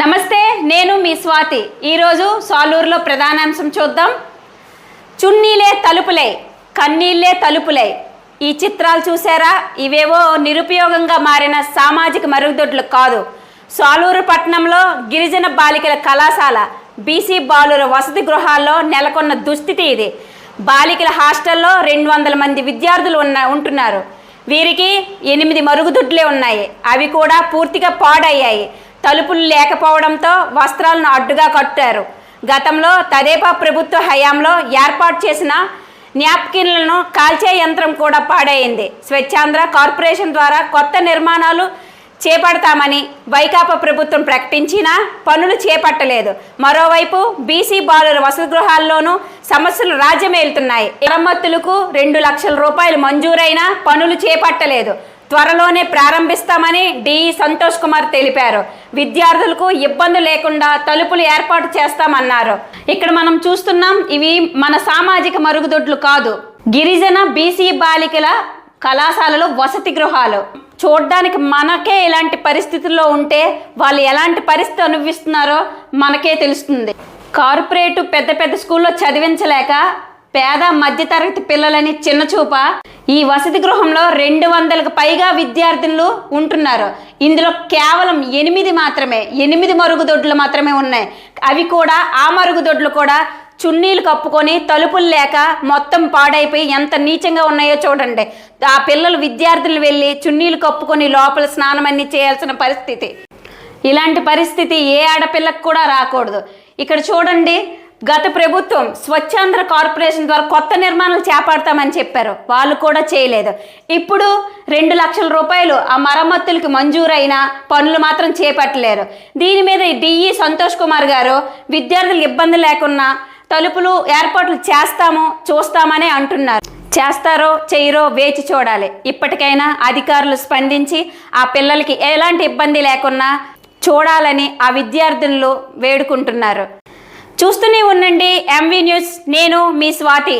నమస్తే నేను మీ స్వాతి. ఈరోజు సాలూరులో ప్రధానాంశం చూద్దాం. చున్నీలే తలుపులై కన్నీళ్ళే తలుపులై. ఈ చిత్రాలు చూసారా? ఇవేవో నిరుపయోగంగా మారిన సామాజిక మరుగుదొడ్లు కాదు. సాలూరు పట్టణంలో గిరిజన బాలికల కళాశాల బీసీ బాలుర వసతి గృహాల్లో నెలకొన్న దుస్థితి ఇది. బాలికల హాస్టల్లో రెండు వందల మంది విద్యార్థులు ఉన్న ఉంటున్నారు. వీరికి ఎనిమిది మరుగుదొడ్లే ఉన్నాయి. అవి కూడా పూర్తిగా పాడయ్యాయి. తలుపులు లేకపోవడంతో వస్త్రాలను అడ్డుగా కట్టారు. గతంలో తదేపా ప్రభుత్వ హయాంలో ఏర్పాటు చేసిన న్యాప్కిన్లను కాల్చే యంత్రం కూడా పాడైంది. స్వచ్ఛాంధ్ర కార్పొరేషన్ ద్వారా కొత్త నిర్మాణాలు చేపడతామని వైకాపా ప్రభుత్వం ప్రకటించినా పనులు చేపట్టలేదు. మరోవైపు బీసీ బాలుర వసతి గృహాల్లోనూ సమస్యలు రాజ్యమేలుతున్నాయి. మరమ్మతులకు రెండు లక్షల రూపాయలు మంజూరైనా పనులు చేపట్టలేదు. త్వరలోనే ప్రారంభిస్తామని డిఈ సంతోష్ కుమార్ తెలిపారు. విద్యార్థులకు ఇబ్బంది లేకుండా తలుపులు ఏర్పాటు చేస్తామన్నారు. ఇక్కడ మనం చూస్తున్నాం ఇవి మన సామాజిక మరుగుదొడ్లు కాదు. గిరిజన బీసీ బాలికల కళాశాలలో వసతి గృహాలు. చూడ్డానికి మనకే ఇలాంటి పరిస్థితుల్లో ఉంటే వాళ్ళు ఎలాంటి పరిస్థితి అనుభవిస్తున్నారో మనకే తెలుస్తుంది. కార్పొరేట్ పెద్ద పెద్ద స్కూల్లో చదివించలేక పేద మధ్యతరగతి పిల్లలని చిన్నచూప ఈ వసతి గృహంలో రెండు వందలకు పైగా విద్యార్థులు ఉంటున్నారు. ఇందులో కేవలం ఎనిమిది మాత్రమే ఎనిమిది మరుగుదొడ్లు మాత్రమే ఉన్నాయి. అవి కూడా ఆ మరుగుదొడ్లు కూడా చున్నీలు కప్పుకొని తలుపులు లేక మొత్తం పాడైపోయి ఎంత నీచంగా ఉన్నాయో చూడండి. ఆ పిల్లలు విద్యార్థులు వెళ్ళి చున్నీలు కప్పుకొని లోపల స్నానం అన్ని చేయాల్సిన పరిస్థితి. ఇలాంటి పరిస్థితి ఏ ఆడపిల్లకు కూడా రాకూడదు. ఇక్కడ చూడండి గత ప్రభుత్వం స్వచ్ఛాంధ్ర కార్పొరేషన్ ద్వారా కొత్త నిర్మాణాలు చేపడతామని చెప్పారు. వాళ్ళు కూడా చేయలేదు. ఇప్పుడు రెండు లక్షల రూపాయలు ఆ మరమ్మతులకి మంజూరైన పనులు మాత్రం చేపట్టలేరు. దీని మీద డిఈ సంతోష్ కుమార్ గారు విద్యార్థులకు ఇబ్బంది లేకున్నా తలుపులు ఏర్పాట్లు చేస్తాము చూస్తామని అంటున్నారు. చేస్తారో చేయరో వేచి చూడాలి. ఇప్పటికైనా అధికారులు స్పందించి ఆ పిల్లలకి ఎలాంటి ఇబ్బంది లేకున్నా చూడాలని ఆ విద్యార్థులు వేడుకుంటున్నారు. చూస్తూనే ఉండండి ఎంవి న్యూస్ నేను మీ స్వాతి.